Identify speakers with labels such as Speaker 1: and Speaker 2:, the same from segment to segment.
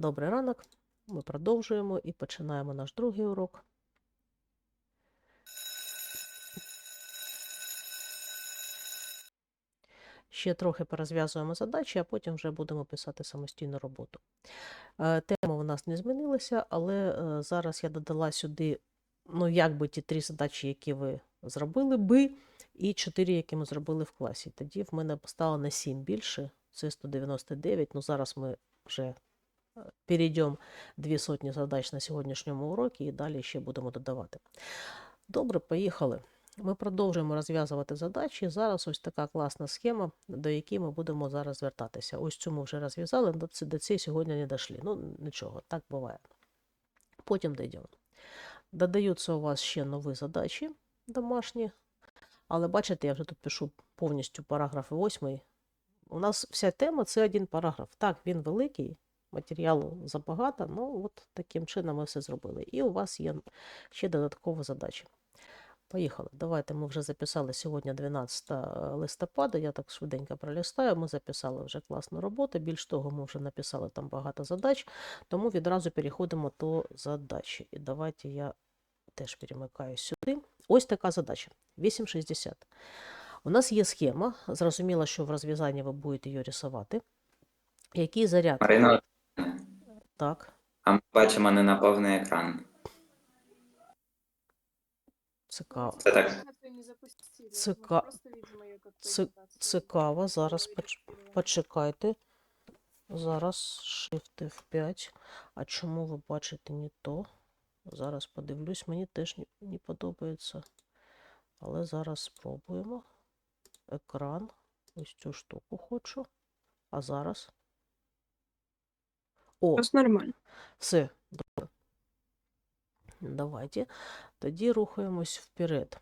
Speaker 1: Добрий ранок. Ми продовжуємо і починаємо наш другий урок. Ще трохи порозв'язуємо задачі, а потім вже будемо писати самостійну роботу. Е, Тема у нас не змінилася, але е, зараз я додала сюди, ну, якби ті три задачі, які ви зробили би, і чотири, які ми зробили в класі. Тоді в мене стало на 7 більше, це 199. Ну, зараз ми вже перейдемо дві сотні задач на сьогоднішньому уроці і далі ще будемо додавати. Добре, поїхали. Ми продовжуємо розв'язувати задачі. Зараз ось така класна схема, до якої ми будемо зараз звертатися. Ось цю ми вже розв'язали, до цієї сьогодні не дійшли. Ну, нічого, так буває. Потім дійдемо. Додаються у вас ще нові задачі домашні, але бачите, я вже тут пишу повністю параграф 8. У нас вся тема це один параграф. Так, він великий, матеріалу забагато, ну от таким чином ми все зробили. І у вас є ще додаткові задачі. Поїхали. Давайте ми вже записали сьогодні 12 листопада. Я так швиденько пролистаю. Ми записали вже класну роботу. Більш того, ми вже написали там багато задач, тому відразу переходимо до задачі. І давайте я теж перемикаю сюди. Ось така задача. 8,60. У нас є схема. Зрозуміло, що в розв'язанні ви будете її рисувати. Який заряд?
Speaker 2: Марина,
Speaker 1: Так,
Speaker 2: а ми бачимо не на повний екран.
Speaker 1: цікаво.
Speaker 2: Це так.
Speaker 1: Цика- ци- Цікаво. Зараз поч- почекайте. Зараз Shift F5. А чому ви бачите не то? Зараз подивлюсь, мені теж не, не подобається. Але зараз спробуємо. Екран. Ось цю штуку хочу. А зараз. О,
Speaker 3: Сейчас нормально.
Speaker 1: все, добре. Давайте. Тоді рухаємось вперед.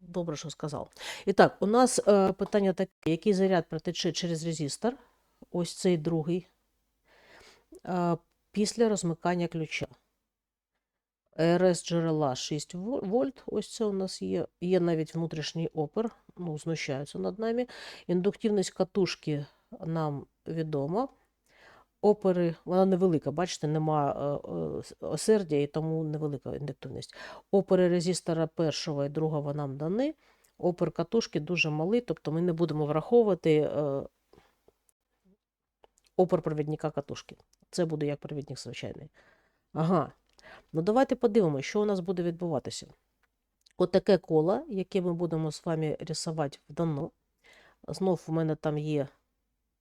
Speaker 1: Добре, що сказав. І так, у нас е, питання таке: який заряд протече через резистор? Ось цей другий. Е, після розмикання ключа. РС джерела 6 вольт. Ось це у нас є. Є навіть внутрішній опер. Ну, знущаються над нами. Індуктивність катушки нам відома. Опери, вона невелика, бачите, нема е, е, осердя і тому невелика індуктивність. Опери резистора першого і другого нам дані. Опер катушки дуже малий, тобто ми не будемо враховувати е, опер провідника катушки. Це буде як провідник звичайний. Ага. Ну давайте подивимося, що у нас буде відбуватися. Отаке коло, яке ми будемо з вами рисувати в дано. Знов у мене там є.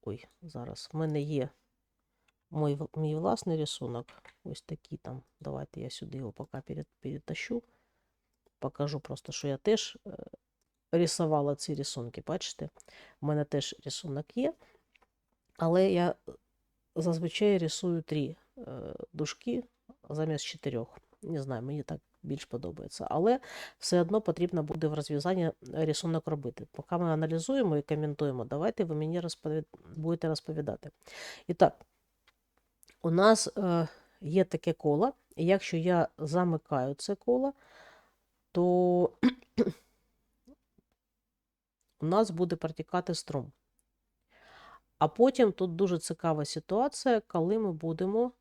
Speaker 1: Ой, зараз в мене є мой, мій власний рисунок. Ось такий там. Давайте я сюди його поки перед, перетащу. Покажу просто, що я теж е, рисувала ці рисунки. Бачите? У мене теж рисунок є. Але я зазвичай рисую три е, дужки замість чотирьох. Не знаю, мені так більш подобається. Але все одно потрібно буде в розв'язанні рисунок робити. Поки ми аналізуємо і коментуємо, давайте ви мені розповід... будете розповідати. І так, у нас е, є таке коло, і якщо я замикаю це коло, то у нас буде протікати струм. А потім тут дуже цікава ситуація, коли ми будемо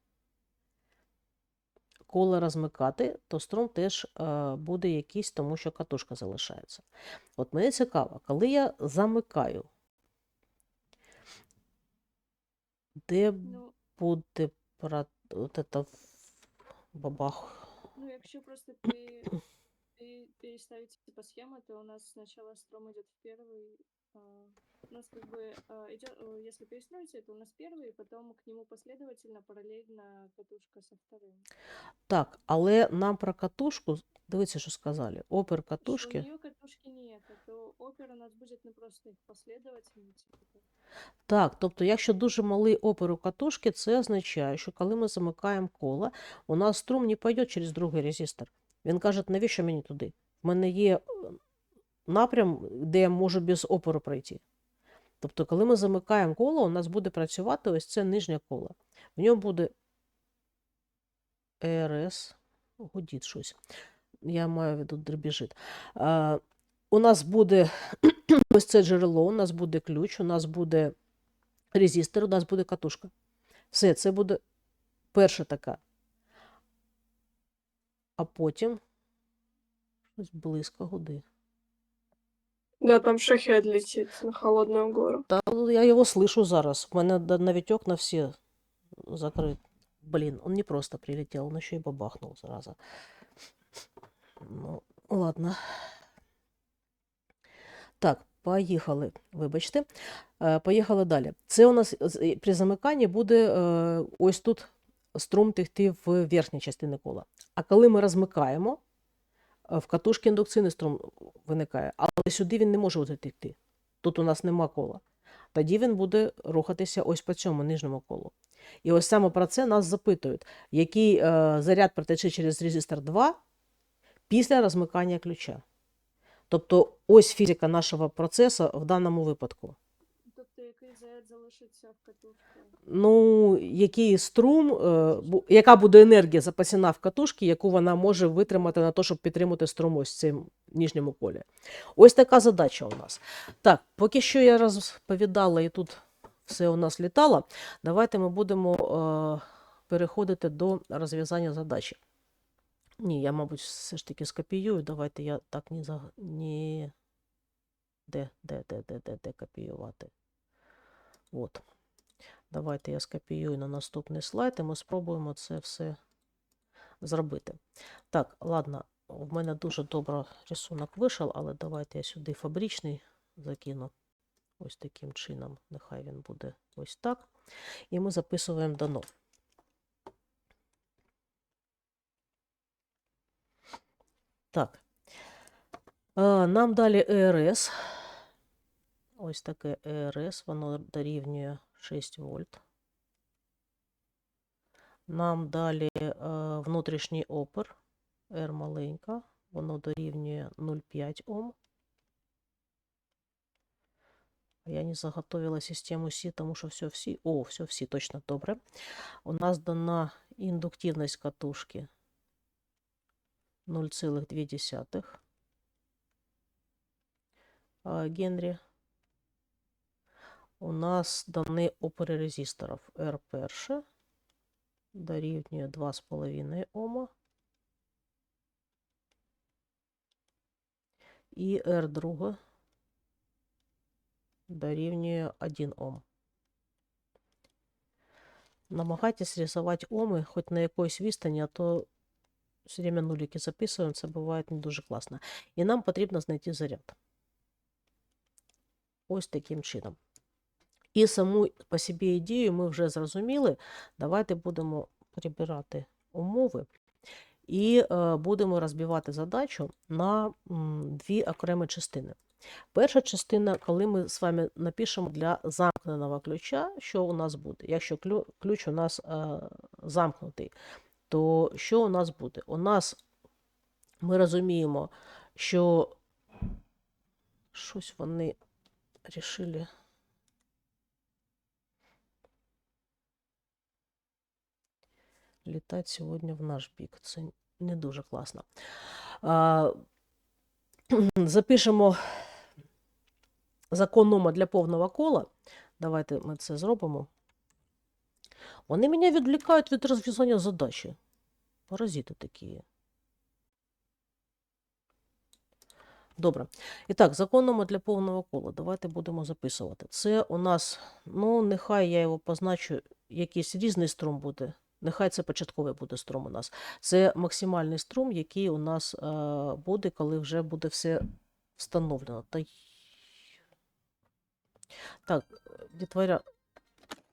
Speaker 1: коло розмикати, то струм теж е, буде якийсь, тому що катушка залишається. От мені цікаво, коли я замикаю, де
Speaker 3: Ну,
Speaker 1: буде про от это бабах.
Speaker 3: ну, якщо просто пере- пере- переставить типа схему, то у нас сначала стром идет в первый. а, У нас как бы а, идет, э, если перестроить это, у нас первый, потом к нему последовательно параллельно катушка со вторым.
Speaker 1: Так, але нам про катушку, дивіться, що сказали. Опер катушки.
Speaker 3: у нее катушки нет, то опер у нас будет ну, просто их последовательно. типа.
Speaker 1: Так, тобто, якщо дуже малий опер у катушки, це означає, що коли ми замикаємо коло, у нас струм не пойде через другий резистор. Він каже, навіщо мені туди? В мене є е, напрям, де я можу без опору пройти. Тобто, коли ми замикаємо коло, у нас буде працювати ось це нижнє коло. В ньому буде РС, гудіть щось. Я маю в виду дребіжить. У нас буде ось це джерело, у нас буде ключ, у нас буде резистор, у нас буде катушка. Все, це буде перша така. А потім щось близько гуди.
Speaker 4: Да, там шахет летит на холодную гору.
Speaker 1: Та ну, я його слышу зараз. У мене навіть окна всі закриті. Блін, он не просто прилетел, он еще и бабахнул, зараза. Ну, ладно. Так, поїхали. Вибачте. Е, Поїхали далі. Це у нас при замиканні буде е, ось тут струм текти в верхній частині кола. А коли ми розмикаємо, е, в катушці індукційний струм виникає, але сюди він не може от. Тут у нас нема кола. Тоді він буде рухатися ось по цьому нижньому колу. І ось саме про це нас запитують, який заряд протече через резистор 2 після розмикання ключа. Тобто ось фізика нашого процесу в даному випадку.
Speaker 3: Тобто який заряд залишиться в катушці?
Speaker 1: Ну, який струм, е, яка буде енергія запасена в катушці, яку вона може витримати на те, щоб підтримати струм ось в цим нижньому колі. Ось така задача у нас. Так, поки що я розповідала і тут все у нас літало, давайте ми будемо е, переходити до розв'язання задачі. Ні, я, мабуть, все ж таки скопіюю. Давайте я так не за... не... Де, де, де, де, де, де копіювати? От. Давайте я скопіюю на наступний слайд, і ми спробуємо це все зробити. Так, ладно, в мене дуже добре рисунок вийшов, але давайте я сюди фабричний закину. Ось таким чином. Нехай він буде ось так. І ми записуємо дано. Так. Нам далі ЕРС. Ось таке ЕРС, воно дорівнює 6 вольт. Нам далі е, внутрішній опер R маленька, воно дорівнює 0,5 Ом. Я не заготовила систему Сі, тому що все всі. О, все всі, точно добре. У нас дана індуктивність катушки 0,2 а, Генрі. У нас дані опори резисторів R1 дорівнює 2,5 Ома. І R2 дорівнює 1 Ом. Намагайтесь рисувати оми хоч на якоїсь відстані, а то все время нулики записуємо, це буває не дуже класно. І нам потрібно знайти заряд. Ось таким чином. І саму по собі ідею ми вже зрозуміли. Давайте будемо прибирати умови і е, будемо розбивати задачу на дві окремі частини. Перша частина, коли ми з вами напишемо для замкненого ключа, що у нас буде. Якщо ключ у нас е, замкнутий, то що у нас буде? У нас ми розуміємо, що щось вони рішили. літати сьогодні в наш бік. Це не дуже класно. А, запишемо закон Ома для повного кола. Давайте ми це зробимо. Вони мене відвлікають від розв'язання задачі. Паразити такі. Добре. І так, закон Ома для повного кола. Давайте будемо записувати. Це у нас, ну, нехай я його позначу, якийсь різний струм буде. Нехай це початковий буде струм у нас. Це максимальний струм, який у нас е, буде, коли вже буде все встановлено. Та... Так, дітворя,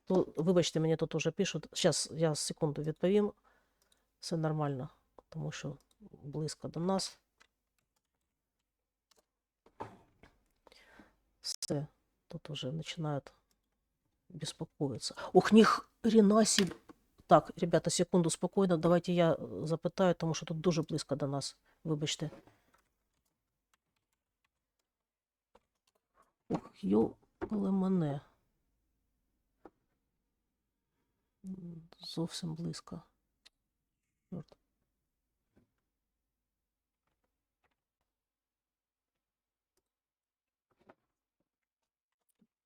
Speaker 1: то, вибачте, мені тут уже пишуть. Зараз я секунду відповім. Все нормально, тому що близько до нас. Все, тут уже починають беспокоиться. Ох, ни хрена. Так, ребята, секунду, спокійно. Давайте я е, запитаю, тому що тут дуже близько до нас. Вибачте. Ох, йо, мене. Зовсім близько. Чорт.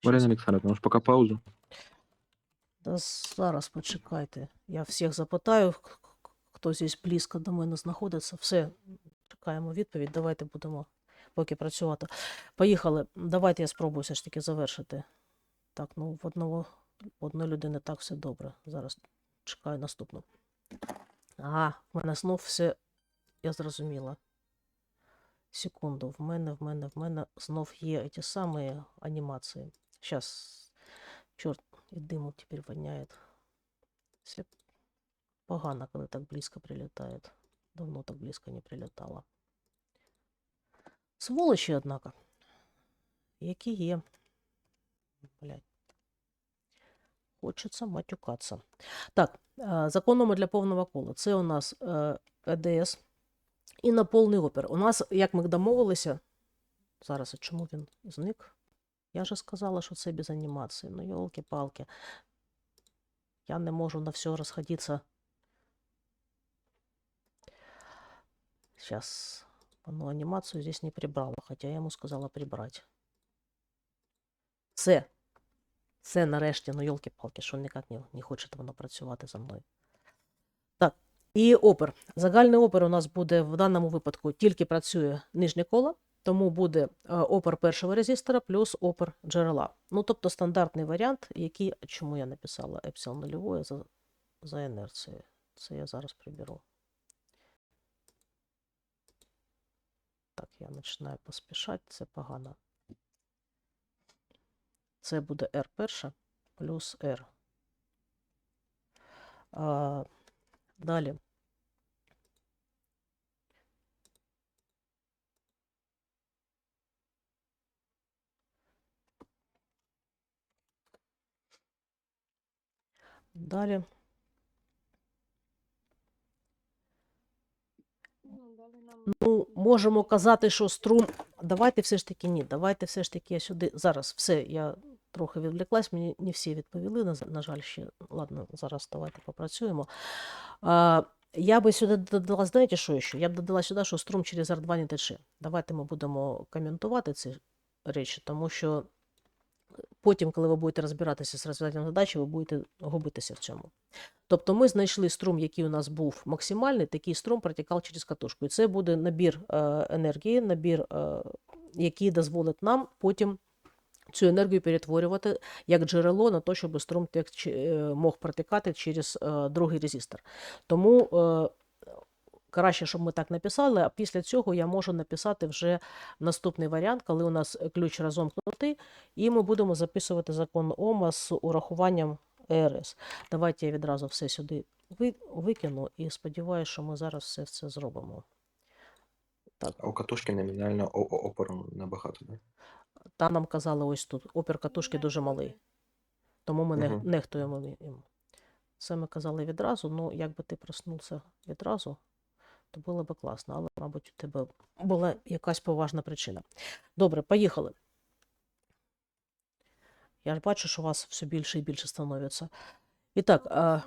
Speaker 5: Марина Александровна, может, пока паузу?
Speaker 1: Та зараз почекайте. Я всіх запитаю, хто здесь близько до мене знаходиться. Все, чекаємо відповідь. Давайте будемо поки працювати. Поїхали. Давайте я спробую все ж таки завершити. Так, ну в одного в одної людини так все добре. Зараз чекаю наступну. Ага, в мене знов все. Я зрозуміла. Секунду, в мене, в мене, в мене знов є ті самі анімації. Сейчас. Чорт, і диму тепер воняє. Все погано, коли так близько прилітає. Давно так близько не прилітало. Сволочі, однако. Які є. Блядь. Хочеться матюкатися. Так, е, законами для повного кола. Це у нас е, ЕДС і на повний опір. У нас, як ми домовилися, зараз, а чому він зник? Я же сказала, що це без анімації. Ну, йолки-палки. Я не можу на все розходитися. Сейчас. Оно анімацію здесь не прибрало, хотя я йому сказала прибрати. Це. Це нарешті, ну йолки-палки, що ніяк не, не хоче воно працювати за мною. Так, і опер. Загальний опер у нас буде в даному випадку тільки працює нижнє коло, тому буде е, опер першого резистора плюс опер джерела. Ну, тобто стандартний варіант, який, чому я написала епсилон нульової за, за інерцією. Це я зараз приберу. Так, я починаю поспішати, це погано. Це буде R перша плюс R. А, далі. Далі.
Speaker 3: Ну,
Speaker 1: можемо казати, що струм. Давайте все ж таки ні. Давайте все ж таки я сюди. Зараз все, я трохи відвлеклась, мені не всі відповіли. На, жаль, ще. Ладно, зараз давайте попрацюємо. Я би сюди додала, знаєте, що ще? Я б додала сюди, що струм через R2 не тече. Давайте ми будемо коментувати ці речі, тому що потім, коли ви будете розбиратися з розв'язанням задачі, ви будете губитися в цьому. Тобто ми знайшли струм, який у нас був максимальний, такий струм протікав через катушку. І це буде набір е, енергії, набір, е, який дозволить нам потім цю енергію перетворювати як джерело на те, щоб струм е, мог протікати через е, другий резистор. Тому е, краще, щоб ми так написали, а після цього я можу написати вже наступний варіант, коли у нас ключ розомкнутий, і ми будемо записувати закон Ома з урахуванням ЕРС. Давайте я відразу все сюди викину і сподіваюся, що ми зараз все це зробимо. Так,
Speaker 5: А у катушки номінально о- о- опору набагато, да?
Speaker 1: Та нам казали ось тут, опір катушки дуже малий, тому ми не нехтуємо їм. Це ми казали відразу, ну якби ти проснувся відразу, то було б класно, але, мабуть, у тебе була якась поважна причина. Добре, поїхали. Я ж бачу, що у вас все більше і більше становиться. І так, а,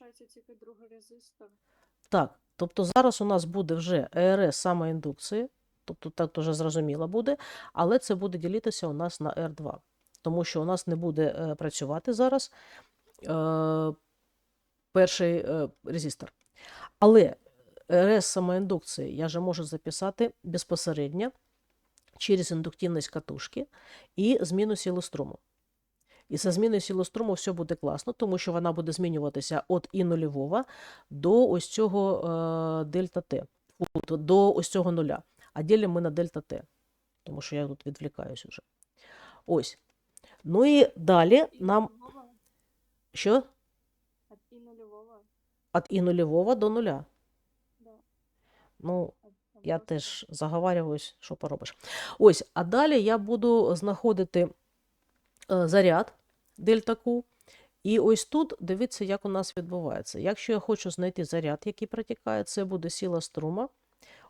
Speaker 3: залишається тільки другий резистор.
Speaker 1: Так, тобто зараз у нас буде вже ЕРС самоіндукції, тобто так вже зрозуміло буде, але це буде ділитися у нас на R2, тому що у нас не буде е, працювати зараз е, перший е, резистор. Але РС самоіндукції я же можу записати безпосередньо через індуктивність катушки і зміну сили струму. І за зміною сили струму все буде класно, тому що вона буде змінюватися від і нульового до ось цього е, дельта Т, до ось цього нуля. А ділимо ми на дельта Т, тому що я тут відвлікаюсь уже. Ось. Ну і далі нам що?
Speaker 3: От і нульового.
Speaker 1: До нуля.
Speaker 3: Да.
Speaker 1: Ну, я теж заговарююсь, що поробиш. Ось, а далі я буду знаходити е, заряд дельта Q. І ось тут дивіться, як у нас відбувається. Якщо я хочу знайти заряд, який протікає, це буде сила струма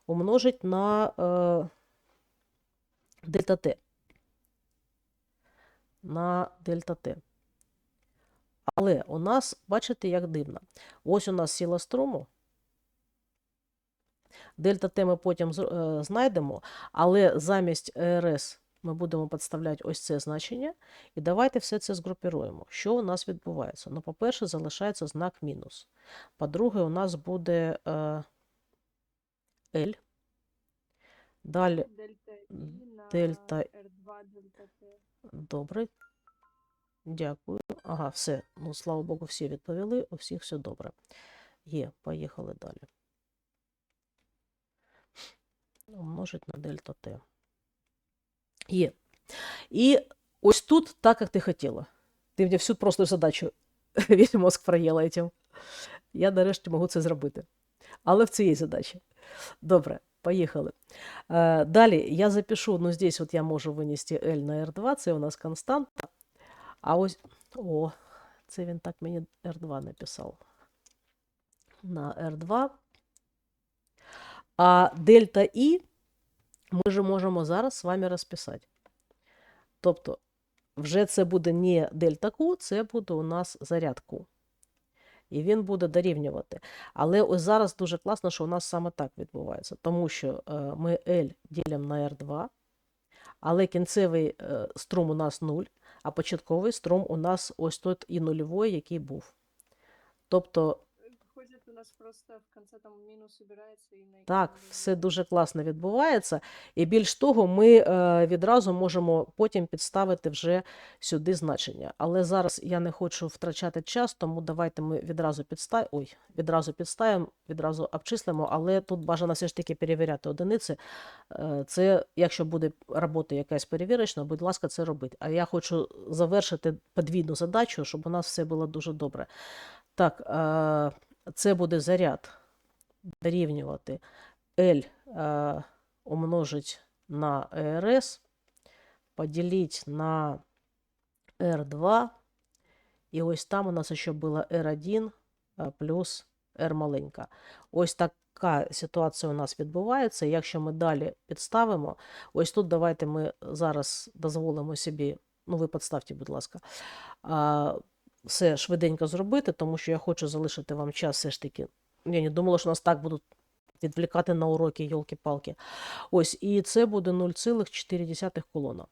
Speaker 1: умножить на е, дельта Т. На дельта Т. Але у нас, бачите, як дивно. Ось у нас сила струму. Дельта Т ми потім е, знайдемо, але замість РС ми будемо підставляти ось це значення, і давайте все це згрупіруємо. Що у нас відбувається? Ну, по-перше, залишається знак мінус. По-друге, у нас буде е, L. Далі
Speaker 3: Дельта
Speaker 1: дельта
Speaker 3: R2, дельта T.
Speaker 1: Добре. Дякую. Ага, все. Ну, слава Богу, всі відповіли, у всіх все добре. Є, поїхали далі. Умножить на дельта Т. Є. І ось тут так, як ти хотіла. Ти мені всю просто задачу весь мозк проїла этим. Я нарешті можу це зробити. Але в цій задачі. Добре, поїхали. Е, Далі я запишу, ну здесь от я можу винести L на R2, це у нас константа. А ось, о, це він так мені R2 написав. На R2. А дельта І ми вже можемо зараз з вами розписати. Тобто, вже це буде не дельта Q, це буде у нас заряд Q. І він буде дорівнювати. Але ось зараз дуже класно, що у нас саме так відбувається, тому що е, ми L ділимо на R2, але кінцевий е, струм у нас 0, а початковий струм у нас ось тут і нульовий, який був. Тобто,
Speaker 3: нас просто в конце там минус убирается и на
Speaker 1: так, все дуже класно відбувається. І більш того, ми е, відразу можемо потім підставити вже сюди значення. Але зараз я не хочу втрачати час, тому давайте ми відразу підставимо, ой, відразу підставимо, відразу обчислимо, але тут бажано все ж таки перевіряти одиниці. Е, Це, якщо буде робота якась перевірочна, будь ласка, це робіть. А я хочу завершити подвійну задачу, щоб у нас все було дуже добре. Так, е, це буде заряд дорівнювати L е, умножить на ЕРС, поділити на R2, і ось там у нас ще було R1 е, плюс R маленька. Ось така ситуація у нас відбувається. Якщо ми далі підставимо, ось тут давайте ми зараз дозволимо собі, ну ви підставте, будь ласка, а, все швиденько зробити, тому що я хочу залишити вам час все ж таки. Я не думала, що нас так будуть відвлікати на уроки, йолки-палки. Ось, і це буде 0,4 колона.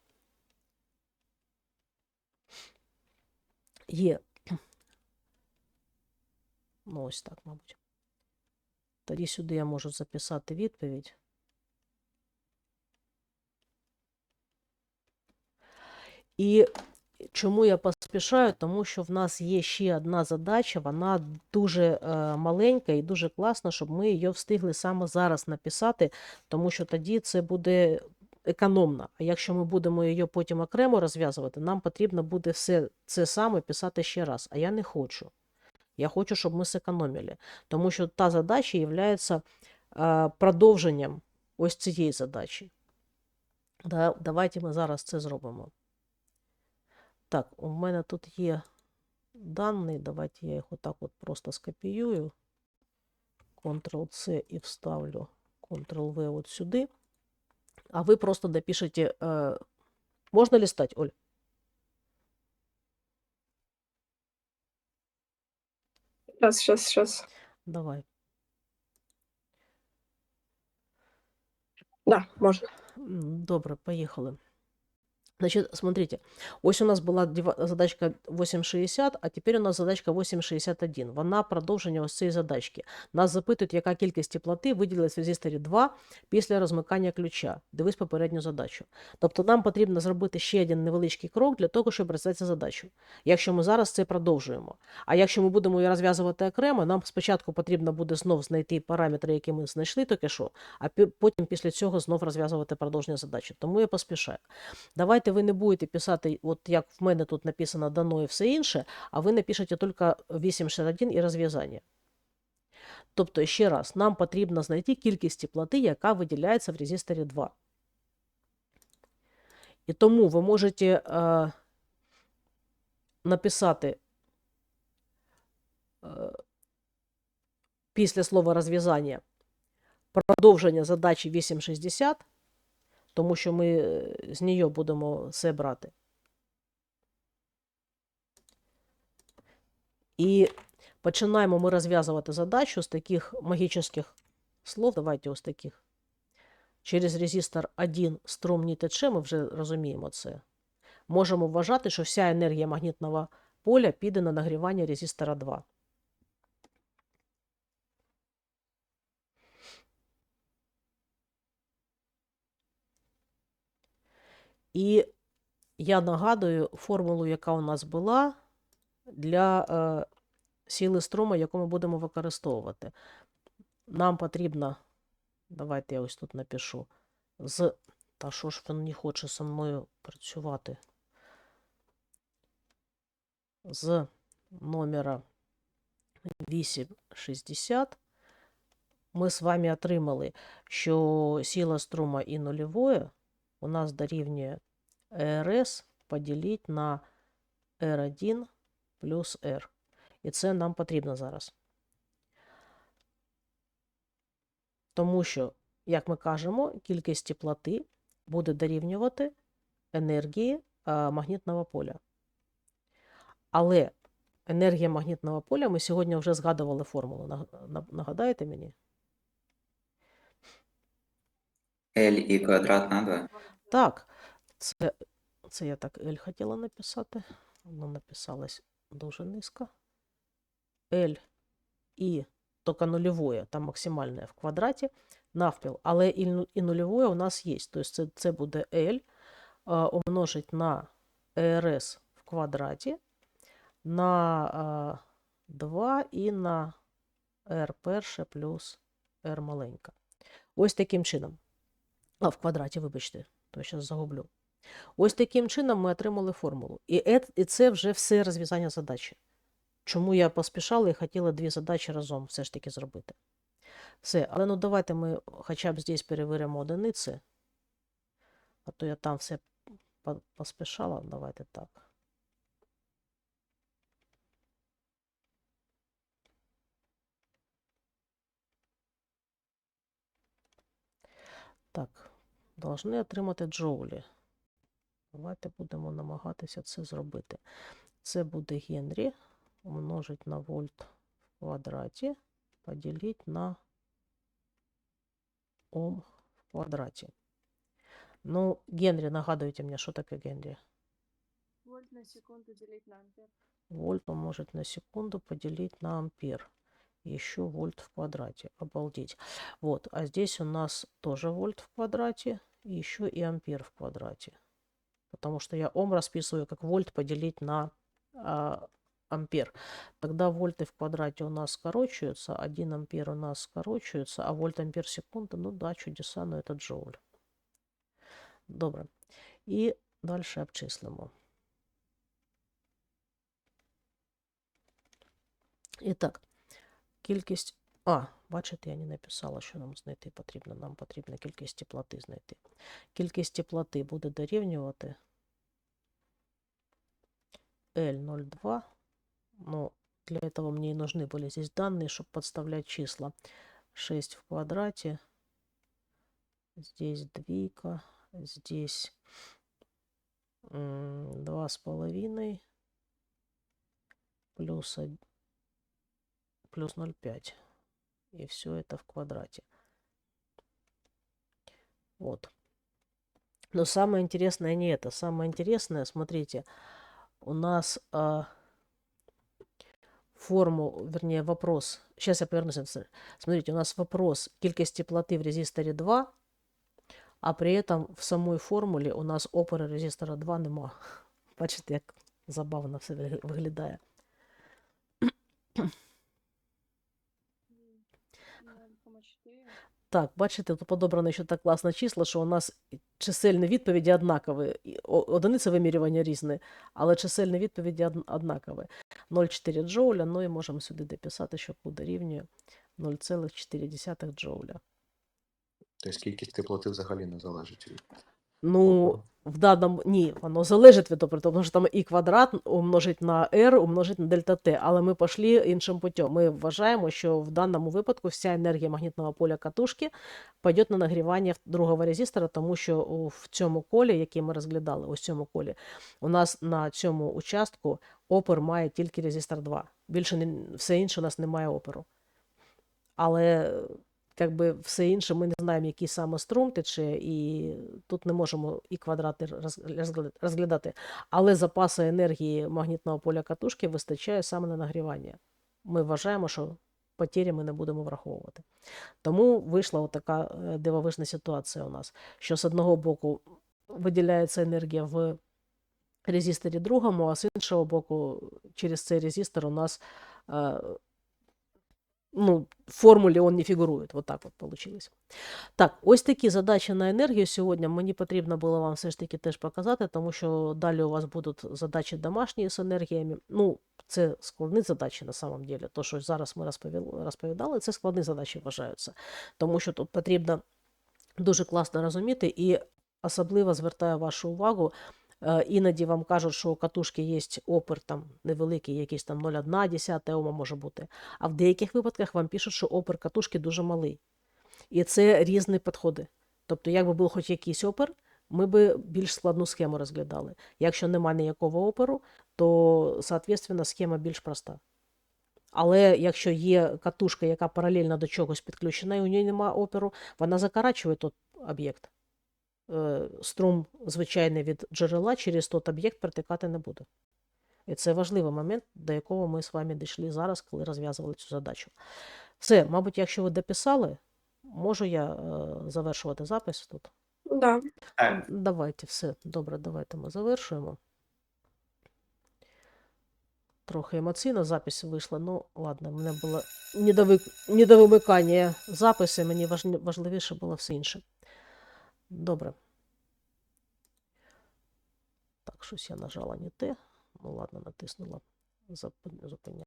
Speaker 1: Є. Ну, ось так, мабуть. Тоді сюди я можу записати відповідь. І чому я поспішаю? Тому що в нас є ще одна задача, вона дуже е, маленька і дуже класна, щоб ми її встигли саме зараз написати, тому що тоді це буде економно. А якщо ми будемо її потім окремо розв'язувати, нам потрібно буде все це саме писати ще раз. А я не хочу. Я хочу, щоб ми зекономили. Тому що та задача є е, продовженням ось цієї задачі. Да, давайте ми зараз це зробимо. Так, у мене тут є дані. Давайте я їх отак от просто скопіюю. Ctrl-C і вставлю Ctrl-V от сюди. А ви просто допишете. Е, можна листати, Оль?
Speaker 4: Сейчас, сейчас, сейчас.
Speaker 1: Давай.
Speaker 4: Да, можно.
Speaker 1: М, Добре, поїхали. Значит, смотрите, ось у нас була задачка 860, а тепер у нас задачка 861. Вона продовження ось цієї задачки. Нас запитують, яка кількість теплоти виділилась в резисторі 2 після розмикання ключа. Дивись попередню задачу. Тобто нам потрібно зробити ще один невеличкий крок для того, щоб розв'язати задачу. Якщо ми зараз це продовжуємо. А якщо ми будемо її розв'язувати окремо, нам спочатку потрібно буде знов знайти параметри, які ми знайшли тільки що, а потім після цього знов розв'язувати продовження задачі. Тому я поспішаю. Давайте ви не будете писати, от як в мене тут написано дано і все інше, а ви напишете тільки 861 і розв'язання. Тобто, ще раз, нам потрібно знайти кількість теплоти, яка виділяється в резисторі 2. І тому ви можете е, написати е, після слова розв'язання продовження задачі 860, тому що ми е, з неї будемо все брати. І починаємо ми розв'язувати задачу з таких магічних слов. Давайте ось таких через резистор 1 струм не тече, ми вже розуміємо це. Можемо вважати, що вся енергія магнітного поля піде на нагрівання резистора 2. І я нагадую формулу, яка у нас була для е, сили струму, яку ми будемо використовувати. Нам потрібно, давайте я ось тут напишу, з. Та що ж він не хоче зі мною працювати? З номера 860 ми з вами отримали, що сила струма і нульової у нас дорівнює РС поділити на R1 плюс R. І це нам потрібно зараз. Тому що, як ми кажемо, кількість теплоти буде дорівнювати енергії магнітного поля. Але енергія магнітного поля, ми сьогодні вже згадували формулу. Нагадаєте мені?
Speaker 2: L і квадрат на 2.
Speaker 1: Так, це, це я так L хотіла написати. Воно написалось дуже низько. L і тільки нульовое, там максимальне в квадраті, навпіл. Але і, і нульовое у нас є. Тобто це, це буде L а, умножить на RS в квадраті на а, 2 і на R перше плюс R маленька. Ось таким чином. А, в квадраті, вибачте, то я зараз загублю. Ось таким чином ми отримали формулу. І, це вже все розв'язання задачі. Чому я поспішала і хотіла дві задачі разом все ж таки зробити. Все, але ну давайте ми хоча б здесь перевіримо одиниці. А то я там все поспішала. Давайте так. Так, должны отримати джоулі. Давайте будемо намагатися це зробити. Це буде Генрі умножить на вольт в квадраті, поділити на Ом в квадраті. Ну, Генрі, нагадуйте мені, що таке Генрі?
Speaker 3: Вольт на секунду делить на ампер.
Speaker 1: Вольт умножить на секунду, поделить на ампер. Еще вольт в квадрате. Обалдеть. Вот, а здесь у нас тоже вольт в квадрате, и еще и ампер в квадрате. Потому что я ом расписываю как вольт поделить на а, ампер. Тогда вольты в квадрате у нас скорочиваются, 1 ампер у нас скорочивается, а вольт ампер секунда, ну да, чудеса, но это джоуль. Добре. І далі обчислимо. І так, кількість. А, бачите, я не написала, що нам знайти потрібно. Нам потрібно кількість теплоти знайти. Кількість теплоти буде дорівнювати L02. Ну, для этого мне и нужны были здесь данные, чтобы подставлять числа. 6 в квадрате. Здесь двійка. Здесь м, два с половиной. Плюс од- плюс 0,5. И все это в квадрате. Вот. Но самое интересное не это. Самое интересное, смотрите, у нас а, форму, вернее, вопрос. Сейчас я повернусь. на це. Смотрите, у нас вопрос кількість теплоты в резисторе 2, а при этом в самой формулі у нас опори резистора 2 нема. Бачите, як забавно все вигля- виглядає. Так, бачите, тут подобрано ще так класне числа, що у нас чисельні відповіді однакові. І Одиниці вимірювання різні, але чисельні відповіді од- однакові. 0,4 джоуля, ну і можемо сюди дописати, що буде рівнює 0,4 джоуля.
Speaker 5: Тобто кількість теплоти взагалі не залежить від.
Speaker 1: Ну. В даному ні, воно залежить від опору, тому що там і квадрат умножить на r, умножить на дельта t, але ми пішли іншим путем. Ми вважаємо, що в даному випадку вся енергія магнітного поля катушки пойде на нагрівання другого резистора, тому що в цьому колі, який ми розглядали, ось цьому колі, у нас на цьому участку опор має тільки резистор 2. Більше не, все інше у нас немає опору. Але якби все інше ми не знаємо, який саме струм тече, і тут не можемо і квадрати розглядати. Але запасу енергії магнітного поля катушки вистачає саме на нагрівання. Ми вважаємо, що потері ми не будемо враховувати. Тому вийшла така е, дивовижна ситуація у нас, що з одного боку виділяється енергія в резисторі другому, а з іншого боку, через цей резистор у нас е, ну, формулі он не фігурує. Вот так от получилось. Так, ось такі задачі на енергію сьогодні. Мені потрібно було вам все ж таки теж показати, тому що далі у вас будуть задачі домашні з енергіями. Ну, це складні задачі на самом деле. То, що зараз ми розповідали, це складні задачі вважаються. Тому що тут потрібно дуже класно розуміти і особливо звертаю вашу увагу. Е, Іноді вам кажуть, що у катушки є опір там невеликий, якийсь там 0,1 ома може бути. А в деяких випадках вам пишуть, що опір катушки дуже малий. І це різні підходи. Тобто, якби був хоч якийсь опір, ми би більш складну схему розглядали. Якщо немає ніякого оперу, то, соответственно, схема більш проста. Але якщо є катушка, яка паралельно до чогось підключена, і у неї немає оперу, вона закарачує той об'єкт. Е, Струм звичайний від джерела через той об'єкт протикати не буде. І це важливий момент, до якого ми з вами дійшли зараз, коли розв'язували цю задачу. Все, мабуть, якщо ви дописали, можу я е, завершувати запис тут.
Speaker 4: Да.
Speaker 2: Так,
Speaker 1: Давайте, все, добре, давайте ми завершуємо. Трохи емоційно запись вийшла, ну ладно, в мене було недовик... недовимикання записи, мені важливіше було все інше. Добре. Так, щось я нажала не те. Ну ладно, натиснула. Зупиняю.